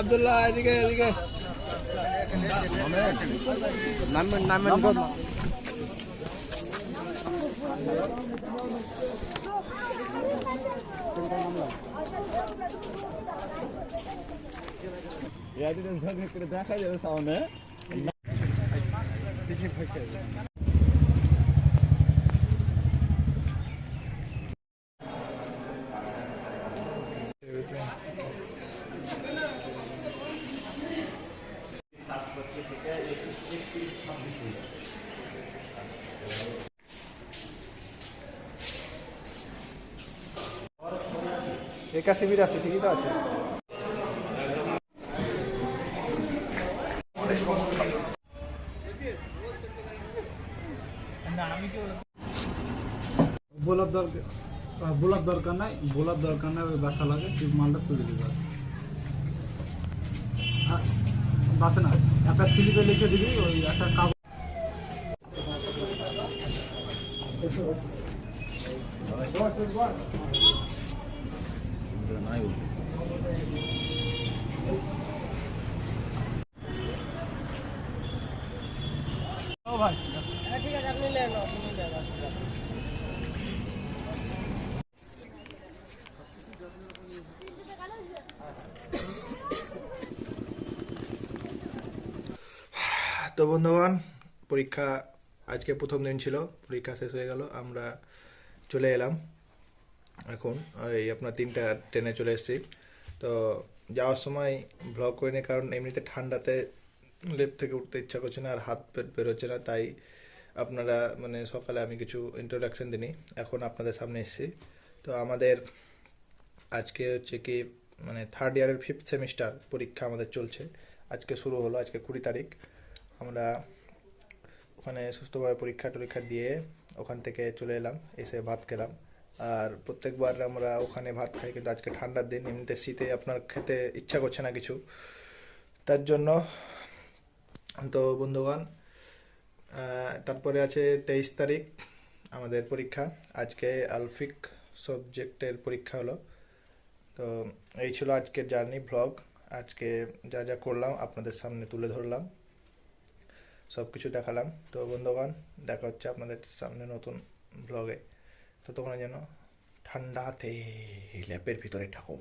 আব্দুল্লাহ এদিকে এদিকে। নামেন নামেন দেখা যাবে সামনে। একা শিবির আছে, ঠিকই তো আছে। বোলার দরকার বোলার দরকার নাই, বোলার দরকার নাই, ওই বাসা লাগে, তুই মালটা তুলে দিবি বাসে না, একটা স্লিপে লিখে দিবি, ওই একটা কাগজ তো বন্ধুগণ, পরীক্ষা আজকে প্রথম দিন ছিল, পরীক্ষা শেষ হয়ে গেল, আমরা চলে এলাম। এখন এই আপনার তিনটা ট্রেনে চলে এসেছি। তো যাওয়ার সময় ব্লগ করিনি, কারণ এমনিতে ঠান্ডাতে লেপ থেকে উঠতে ইচ্ছা করছে না আর হাত পেট বেরোচ্ছে না, তাই আপনারা মানে সকালে আমি কিছু ইন্ট্রোডাকশন দিই এখন আপনাদের সামনে এসেছি। তো আমাদের আজকে হচ্ছে কি মানে থার্ড ইয়ারের ফিফথ সেমিস্টার পরীক্ষা আমাদের চলছে। আজকে শুরু হলো, আজকে কুড়ি তারিখ। আমরা ওখানে সুস্থভাবে পরীক্ষা টরীক্ষা দিয়ে ওখান থেকে চলে এলাম, এসে ভাত খেলাম। আর প্রত্যেকবার আমরা ওখানে ভাত খাই, কিন্তু আজকে ঠান্ডার দিন, এমনিতে শীতে আপনার খেতে ইচ্ছা করছে না কিছু। তার জন্য তো বন্ধুগণ তারপরে আছে তেইশ তারিখ আমাদের পরীক্ষা। আজকে আলফিক সাবজেক্টের পরীক্ষা হলো। তো এই ছিল আজকের জার্নি ব্লগ। আজকে যা যা করলাম আপনাদের সামনে তুলে ধরলাম। সব কিছু দেখালাম। তো বন্ধুগণ, দেখা হচ্ছে আপনাদের সামনে নতুন ব্লগে। তো তোমরা যেন ঠান্ডাতে ল্যাপের ভিতরে ঠাকুর